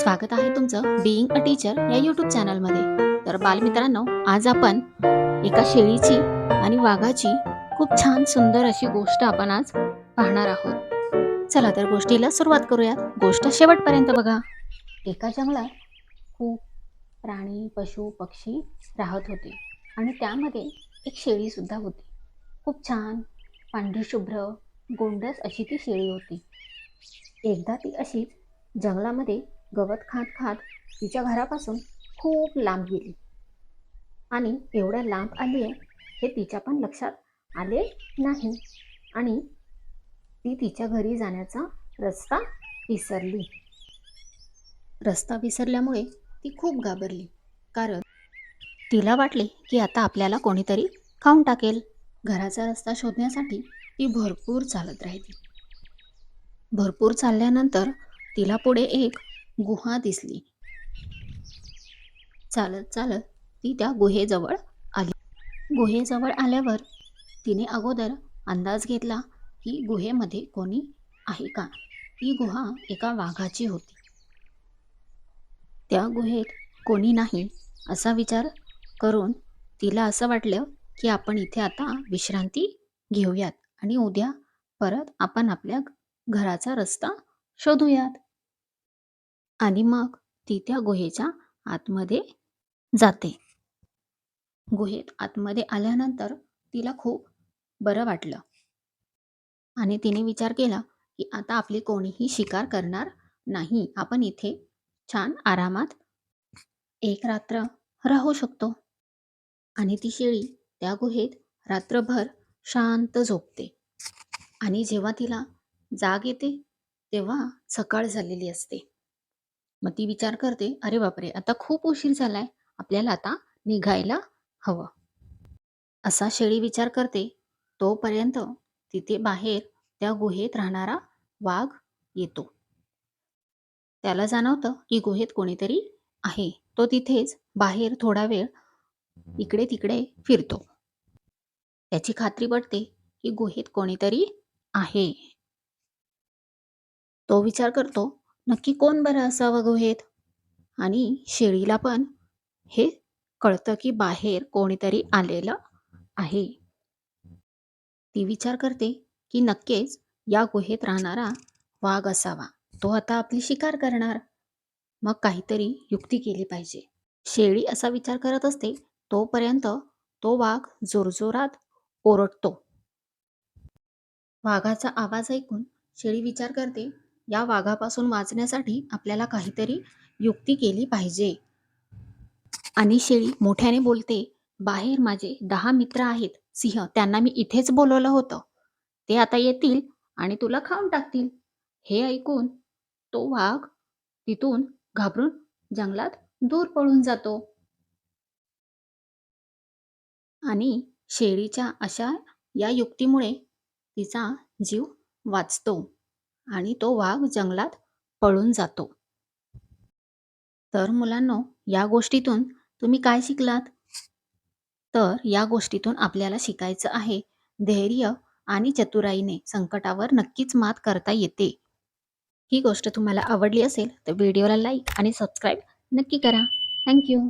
स्वागत आहे तुमचं बिईंग अ टीचर या यूट्यूब चॅनलमध्ये तर बालमित्रांनो आज आपण एका शेळीची आणि वाघाची खूप छान सुंदर अशी गोष्ट आपण आज पाहणार आहोत. चला तर गोष्टीला सुरुवात करूयात. गोष्ट शेवटपर्यंत बघा. एका जंगलात खूप प्राणी पशु पक्षी राहत होते आणि त्यामध्ये एक शेळी सुद्धा होती. खूप छान पांढरीशुभ्र गोंडस अशी ती शेळी होती. एकदा ती अशीच जंगलामध्ये गवत खात खात तिच्या घरापासून खूप लांब गेली. आणि एवढ्या लांब आली आहे हे तिच्या पण लक्षात आले नाही. आणि ती तिच्या घरी जाण्याचा रस्ता विसरली. रस्ता विसरल्यामुळे ती खूप घाबरली. कारण तिला वाटले की आता आपल्याला कोणीतरी खाऊन टाकेल. घराचा रस्ता शोधण्यासाठी ती भरपूर चालत राहिली. भरपूर चालल्यानंतर तिला पुढे एक गुहा दिसली. चालत चालत ती त्या गुहेजवळ आली. गुहेजवळ आल्यावर तिने अगोदर अंदाज घेतला की गुहेमध्ये कोणी आहे का? ही गुहा एका वाघाची होती. त्या गुहेत कोणी नाही असा विचार करून तिला असं वाटलं की आपण इथे आता विश्रांती घेऊयात आणि उद्या परत आपण आपल्या घराचा रस्ता शोधूयात. आणि मग ती त्या गुहेच्या आतमध्ये जाते. गुहेत आतमध्ये आल्यानंतर तिला खूप बरं वाटलं. आणि तिने विचार केला की आता आपली कोणीही शिकार करणार नाही. आपण इथे छान आरामात एक रात्र राहू शकतो. आणि ती शेळी त्या गुहेत रात्रभर शांत झोपते. आणि जेव्हा तिला जाग येते तेव्हा सकाळ झालेली असते. मग ती विचार करते अरे बापरे आता खूप उशीर झालाय. आपल्याला आता निघायला हवं. असा शेळी विचार करते. तोपर्यंत तिथे बाहेर त्या गुहेत राहणारा वाघ येतो. त्याला जाणवतं की गुहेत कोणीतरी आहे. तो तिथेच बाहेर थोडा वेळ इकडे तिकडे फिरतो. त्याची खात्री पडते की गुहेत कोणीतरी आहे. तो विचार करतो नक्की कोण बरं असावं गुहेत आणि शेळीला पण. हे कळतं की बाहेर कोणीतरी आलेलं आहे. ती विचार करते की नक्कीच या गुहेत राहणारा वाघ असावा. तो आता आपली शिकार करणार. मग काहीतरी युक्ती केली पाहिजे. शेळी असा विचार करत असते तोपर्यंत तो वाघ जोरजोरात ओरडतो. वाघाचा आवाज ऐकून शेळी विचार करते या वाघापासून वाचण्यासाठी आपल्याला काहीतरी युक्ती केली पाहिजे. आणि शेळी मोठ्याने बोलते बाहेर माझे दहा मित्र आहेत. सिंह त्यांना मी इथेच बोलवलं होतं. ते आता येतील आणि तुला खाऊन टाकतील. हे ऐकून तो वाघ तिथून घाबरून जंगलात दूर पळून जातो. आणि शेळीच्या अशा या युक्तीमुळे तिचा जीव वाचतो. आणि तो वाघ जंगलात पळून जातो. तर मुलांनो या गोष्टीतून तुम्ही काय शिकलात? तर या गोष्टीतून आपल्याला शिकायचं आहे धैर्य आणि चतुराईने संकटावर नक्कीच मात करता येते. ही गोष्ट तुम्हाला आवडली असेल तर व्हिडिओला लाईक आणि सबस्क्राईब नक्की करा. थँक्यू